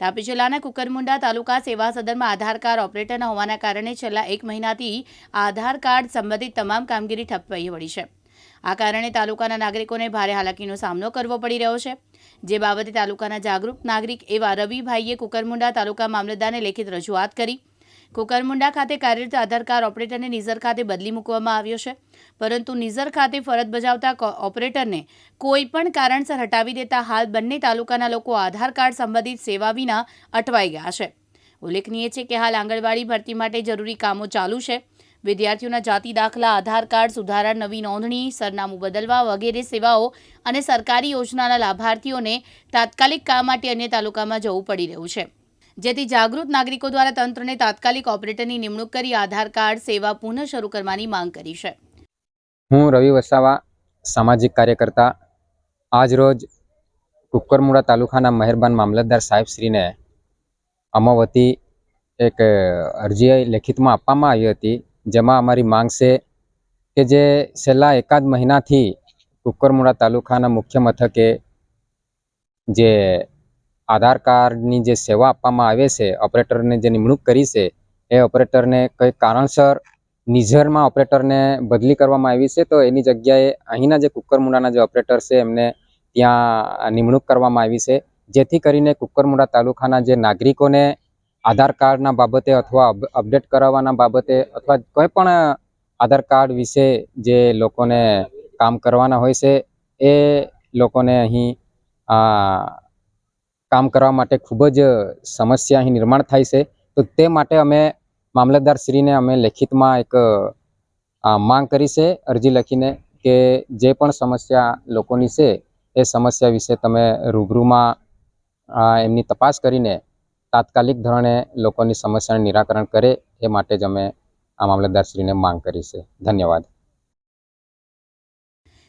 તાપી જિલ્લાના કુકરમુંડા તાલુકા સેવા સદનમાં આધાર કાર્ડ ઓપરેટરના હોવાના કારણે છેલ્લા એક મહિનાથી આધાર કાર્ડ સંબંધિત તમામ કામગીરી ઠપ્પ વળી છે. આ કારણે તાલુકાના નાગરિકોને ભારે હાલાકીનો સામનો કરવો પડી રહ્યો છે. જે બાબતે તાલુકાના જાગૃત નાગરિક એવા રવિભાઈએ કુકરમુંડા તાલુકા મામલતદારને લેખિત રજૂઆત કરી કુકરમુંડા ખાતે કાર્યરત આધાર કાર્ડ ઓપરેટરને નિઝર ખાતે બદલી મૂકવામાં આવ્યો છે. પરંતુ નિઝર ખાતે ફરજ બજાવતા ઓપરેટરને કોઈ પણ કારણસર હટાવી દેતા હાલ બંને તાલુકાના લોકો આધાર કાર્ડ સંબંધિત સેવા વિના અટવાઈ ગયા છે. ઉલ્લેખનીય છે કે હાલ આંગણવાડી ભરતી માટે જરૂરી કામો ચાલુ છે. વિદ્યાર્થીઓના જાતિ દાખલા, આધાર કાર્ડ સુધારા, નવી નોંધણી, સરનામું બદલવા વગેરે સેવાઓ અને સરકારી યોજનાના લાભાર્થીઓને તાત્કાલિક કામ માટે અન્ય તાલુકામાં જવું પડી રહ્યું છે. જેથી જાગૃત નાગરિકો દ્વારા તંત્રને તાત્કાલિક ઓપરેટરની નિમણૂક કરી આધાર કાર્ડ, સેવા પુનઃ શરૂ કરવાની માંગ કરી છે. હું રવિ વસાવા, સામાજિક કાર્યકર્તા. આજરોજ કુકરમુડા તાલુકાના મહેરબાન મામલતદાર સાહેબશ્રીને અમાવતી એક અરજી લેખિતમાં આપવામાં આવી હતી, જેમાં અમારી માંગ છે કે જે છેલ્લા એકાદ મહિનાથી કુકરમુડા તાલુકાના મુખ્ય મથકે જે આધાર કાર્ડની જે સેવા આપવામાં આવે છે, ઓપરેટરને જે નિમણૂક કરી છે, એ ઓપરેટરને કંઈ કારણસર નિઝરમાં ઓપરેટરને બદલી કરવામાં આવી છે? તો એની જગ્યાએ અહીંના જે કુકરમુંડાના જે ઓપરેટર છે, એમને ત્યાં નિમણૂક કરવામાં આવી છે. જેથી કરીને કુકરમુંડા તાલુકાના જે નાગરિકોને આધાર કાર્ડના બાબતે અથવા અપડેટ કરાવવાના બાબતે અથવા કોઈ પણ આધાર કાર્ડ વિશે જે લોકોને કામ કરવાના હોય છે, એ લોકોને અહીં કામ કરવા માટે ખૂબ જ સમસ્યા અહીં નિર્માણ થાય છે. તો તે માટે અમે મામલતદાર શ્રીને અમે લેખિતમાં એક માંગ કરી છે, અરજી લખીને કે જે પણ સમસ્યા લોકોની છે, એ સમસ્યા વિશે તમે રૂબરૂમાં એમની તપાસ કરીને તાત્કાલિક ધોરણે લોકોની સમસ્યાનું નિરાકરણ કરે એ માટે જ અમે આ મામલતદારશ્રીને માંગ કરી છે. ધન્યવાદ.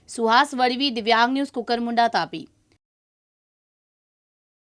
સુહાસ વળવી દિવ્યાંગ ન્યૂઝ કુકરમુંડા તાપી.